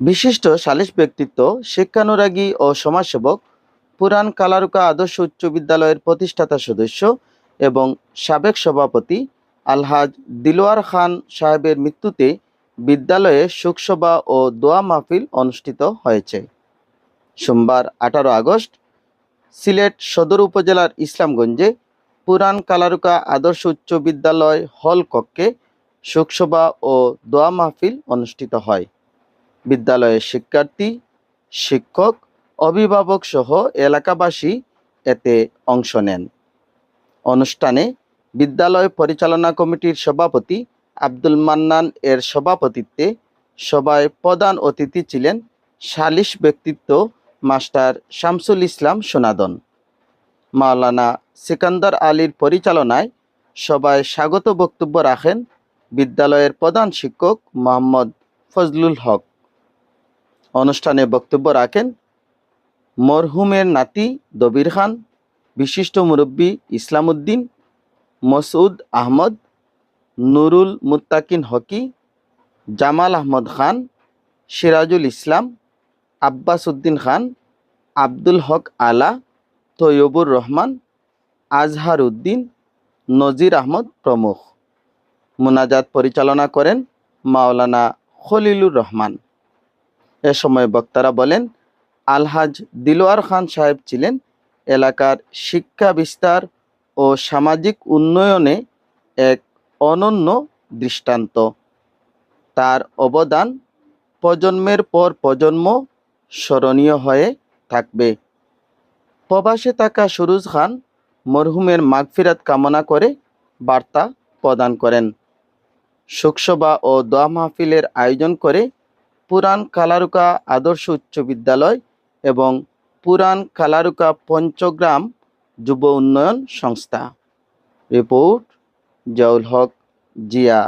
বিশিষ্ট সালিশ ব্যক্তিত্ব, শিক্ষানুরাগী ও সমাজসেবক পুরান কালারুকা আদর্শ উচ্চ বিদ্যালয়ের প্রতিষ্ঠাতা সদস্য এবং সাবেক সভাপতি আলহাজ দিলোয়ার খান সাহেবের মৃত্যুতে বিদ্যালয়ে শোকসভা ও দোয়া মাহফিল অনুষ্ঠিত হয়েছে। সোমবার আঠারো আগস্ট, সিলেট সদর উপজেলার ইসলামগঞ্জে পুরান কালারুকা আদর্শ উচ্চ বিদ্যালয় হল কক্ষে শোকসভা ও দোয়া মাহফিল অনুষ্ঠিত হয়। বিদ্যালয়ের শিক্ষার্থী, শিক্ষক, অভিভাবক সহ এলাকাবাসী এতে অংশ নেন। অনুষ্ঠানে বিদ্যালয় পরিচালনা কমিটির সভাপতি আব্দুল মান্নান এর সভাপতিত্বে সভায় প্রধান অতিথি ছিলেন সালিশ ব্যক্তিত্ব মাস্টার শামসুল ইসলাম সোনাদন। মাওলানা সিকান্দার আলীর পরিচালনায় সভায় স্বাগত বক্তব্য রাখেন বিদ্যালয়ের প্রধান শিক্ষক মোহাম্মদ ফজলুল হক। অনুষ্ঠানে বক্তব্য রাখেন মরহুমের নাতি দবির খান, বিশিষ্ট মুরব্বী ইসলাম উদ্দিন মসউদ আহমদ, নুরুল মুত্তাকিন হকি, জামাল আহমদ খান, সিরাজুল ইসলাম আব্বাস উদ্দিন খান, আব্দুল হক আলা, তৈয়বুর রহমান আজহার উদ্দিন নজির আহমদ প্রমুখ। মোনাজাত পরিচালনা করেন মাওলানা খলিলুর রহমান। এ সময় বক্তারা বলেন, আলহাজ দিলোয়ার খান সাহেব ছিলেন এলাকার শিক্ষা বিস্তার ও সামাজিক উন্নয়নে এক অনন্য দৃষ্টান্ত। তার অবদান প্রজন্মের পর প্রজন্ম স্মরণীয় হয়ে থাকবে। প্রবাসে থাকা সুরুজ খান মরহুমের মাগফিরাত কামনা করে বার্তা প্রদান করেন। শোকসভা ও দোয়া মাহফিলের আয়োজন করে পুরান কালারুকা আদর্শ উচ্চ বিদ্যালয় এবং পুরান কালারুকা পঞ্চগ্রাম যুব উন্নয়ন সংস্থা। রিপোর্ট জাউল হক জিয়া।